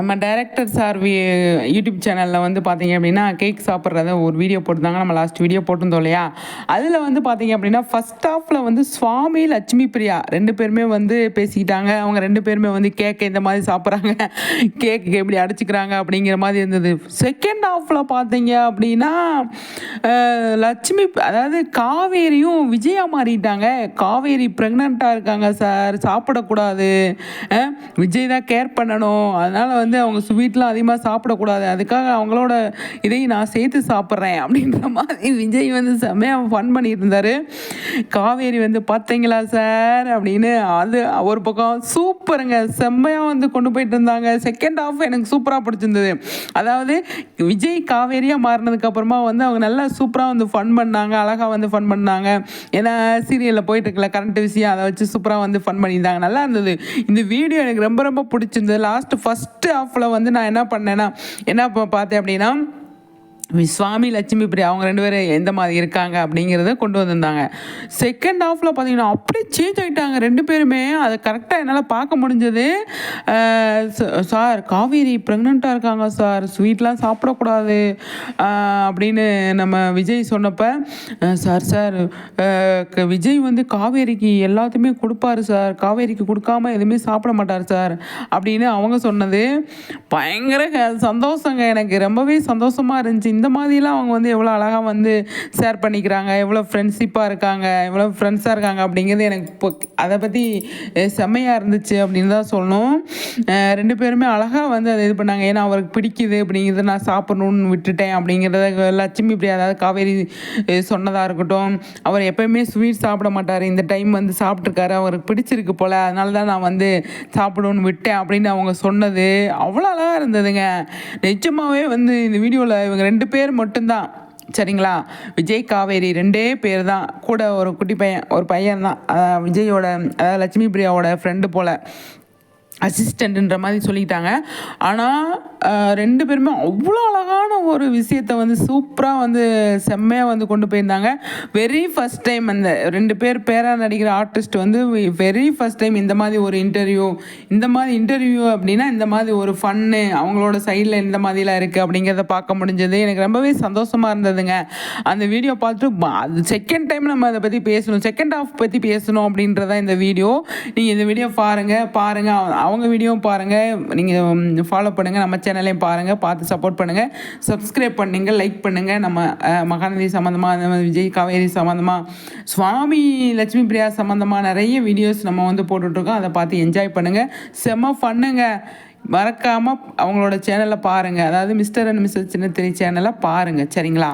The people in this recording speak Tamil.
நம்ம டைரக்டர் சார் யூடியூப் சேனலில் வந்து பார்த்தீங்க அப்படின்னா கேக் சாப்பிட்றத ஒரு வீடியோ போட்டிருந்தாங்க. நம்ம லாஸ்ட் வீடியோ போட்டிருந்தோம் இல்லையா? அதில் வந்து பார்த்தீங்க அப்படின்னா ஃபஸ்ட் ஆஃபில் வந்து சுவாமி லட்சுமி பிரியா ரெண்டு பேருமே வந்து பேசிக்கிட்டாங்க. அவங்க ரெண்டு பேருமே வந்து கேக் இந்த மாதிரி சாப்பிட்றாங்க. கேக்கு எப்படி அடிச்சுக்கிறாங்க அப்படிங்கிற மாதிரி இருந்தது. செகண்ட் ஆஃபில் பார்த்தீங்க அப்படின்னா லட்சுமி அதாவது காவேரியும் விஜயா மாறிட்டாங்க. காவேரி ப்ரெக்னெண்ட்டாக இருக்காங்க சார். சாப்பிடக்கூடாது. விஜய் தான் கேர் பண்ணணும். அதனால் வந்து வந்து அவங்க ஸ்வீட்லாம் அதிகமாக சாப்பிடக்கூடாது. அதுக்காக அவங்களோட இதையும் நான் சேர்த்து சாப்பிட்றேன் அப்படின்ற மாதிரி விஜய் வந்து செம்மையாக ஃபன் பண்ணிட்டு இருந்தார். காவேரி வந்து பார்த்தீங்களா சார் அப்படின்னு அது ஒரு பக்கம் சூப்பருங்க. செம்மையாக வந்து கொண்டு போயிட்டு இருந்தாங்க. செகண்ட் ஹாஃப் எனக்கு சூப்பராக பிடிச்சிருந்தது. அதாவது விஜய் காவேரியாக மாறினதுக்கப்புறமா வந்து அவங்க நல்லா சூப்பராக வந்து ஃபன் பண்ணாங்க. அழகாக வந்து ஃபன் பண்ணாங்க. ஏன்னா சீரியலில் போயிட்டு இருக்கல கரண்ட் விஷயம் அதை வச்சு சூப்பராக வந்து ஃபன் பண்ணியிருந்தாங்க. நல்லா இருந்தது. இந்த வீடியோ எனக்கு ரொம்ப ரொம்ப பிடிச்சிருந்தது. லாஸ்ட் ஃபஸ்ட்டு ஆஃபில் வந்து நான் என்ன பண்ணேன்னா என்ன பார்த்தேன் அப்படின்னா சுவாமி லட்சுமி பிரியா அவங்க ரெண்டு பேரும் எந்த மாதிரி இருக்காங்க அப்படிங்கிறத கொண்டு வந்திருந்தாங்க. செகண்ட் ஹாஃபில் பார்த்தீங்கன்னா அப்படியே சேஞ்ச் ஆகிட்டாங்க ரெண்டு பேருமே. அதை கரெக்டாக என்னால் பார்க்க முடிஞ்சது. சார் காவேரி ப்ரெக்னெண்ட்டாக இருக்காங்க சார். ஸ்வீட்லாம் சாப்பிடக்கூடாது. அப்படின்னு நம்ம விஜய் சொன்னப்போ சார் சார் க- விஜய் வந்து காவேரிக்கு எல்லாத்தையுமே கொடுப்பாரு சார். காவேரிக்கு கொடுக்காம எதுவுமே சாப்பிட மாட்டார் சார். அப்படின்னு அவங்க சொன்னது. பயங்கர சந்தோஷங்க எனக்கு. ரொம்பவே சந்தோஷமாக இருந்துச்சு. இந்த மாதிரிலாம் அவங்க வந்து எவ்வளோ அழகாக வந்து ஷேர் பண்ணிக்கிறாங்க எவ்வளோ ஃப்ரெண்ட்ஷிப்பாக இருக்காங்க எவ்வளோ ஃப்ரெண்ட்ஸாக இருக்காங்க அப்படிங்கிறது எனக்கு இப்போ அதை பற்றி செம்மையாக இருந்துச்சு அப்படின்னு தான் சொல்லணும். ரெண்டு பேருமே அழகாக வந்து அதை இது பண்ணாங்க. ஏன்னா அவருக்கு பிடிக்குது அப்படிங்கிறத நான் சாப்பிட்ணுன்னு விட்டுட்டேன் அப்படிங்கிறத லட்சுமி இப்படி அதாவது காவேரி சொன்னதாக இருக்கட்டும். அவர் எப்போயுமே ஸ்வீட் சாப்பிட மாட்டார். இந்த டைம் வந்து சாப்பிட்ருக்காரு அவருக்கு பிடிச்சிருக்கு போல். அதனால தான் நான் வந்து சாப்பிடணும்னு விட்டேன் அப்படின்னு அவங்க சொன்னது. அவ்வளோ அழகாக இருந்ததுங்க. நிச்சயமாகவே வந்து இந்த வீடியோவில் இவங்க ரெண்டு பேர் மட்டும்தான். சரிங்களா? விஜய் காவேரி ரெண்டே பேர் தான் கூட ஒரு குட்டி பையன் ஒரு பையன் தான் விஜயோட அதாவது லட்சுமி பிரியாவோட ஃப்ரெண்டு போல். அசிஸ்டண்ட்டுன்ற மாதிரி சொல்லிட்டாங்க. ஆனால் ரெண்டு பேருமே அவ்வளோ அழகான ஒரு விஷயத்தை வந்து சூப்பராக வந்து செம்மையாக வந்து கொண்டு போயிருந்தாங்க. வெரி ஃபஸ்ட் டைம் அந்த ரெண்டு பேர் பேராக நடிக்கிற ஆர்டிஸ்ட் வந்து வெரி ஃபஸ்ட் டைம் இந்த மாதிரி ஒரு இன்டர்வியூ இந்த மாதிரி இன்டர்வியூ அப்படின்னா இந்த மாதிரி ஒரு ஃபன்னு அவங்களோட சைடில் இந்த மாதிரிலாம் இருக்குது அப்படிங்கிறத பார்க்க முடிஞ்சது. எனக்கு ரொம்பவே சந்தோஷமாக இருந்ததுங்க. அந்த வீடியோ பார்த்துட்டு அது செகண்ட் டைம் நம்ம அதை பற்றி பேசணும். செகண்ட் ஹாஃப் பற்றி பேசணும் அப்படின்றத இந்த வீடியோ நீங்கள் இந்த வீடியோ பாருங்கள் பாருங்கள் அவங்க வீடியோவும் பாருங்கள் நீங்கள் ஃபாலோ பண்ணுங்கள் நம்ம சேனலையும் பாருங்கள் பார்த்து சப்போர்ட் பண்ணுங்கள் சப்ஸ்கிரைப் பண்ணுங்கள் லைக் பண்ணுங்கள் நம்ம மகாநதி சம்மந்தமாக அந்த மாதிரி விஜய் காவேரி சம்மந்தமாக சுவாமி லட்சுமி பிரியா சம்மந்தமாக நிறைய வீடியோஸ் நம்ம வந்து போட்டுட்ருக்கோம். அதை பார்த்து என்ஜாய் பண்ணுங்கள் செம்ம பண்ணுங்க மறக்காமல் அவங்களோட சேனலை பாருங்கள் அதாவது மிஸ்டர் அண்ட் மிஸ்டர் சின்னத்திரை சேனலை பாருங்கள் சரிங்களா?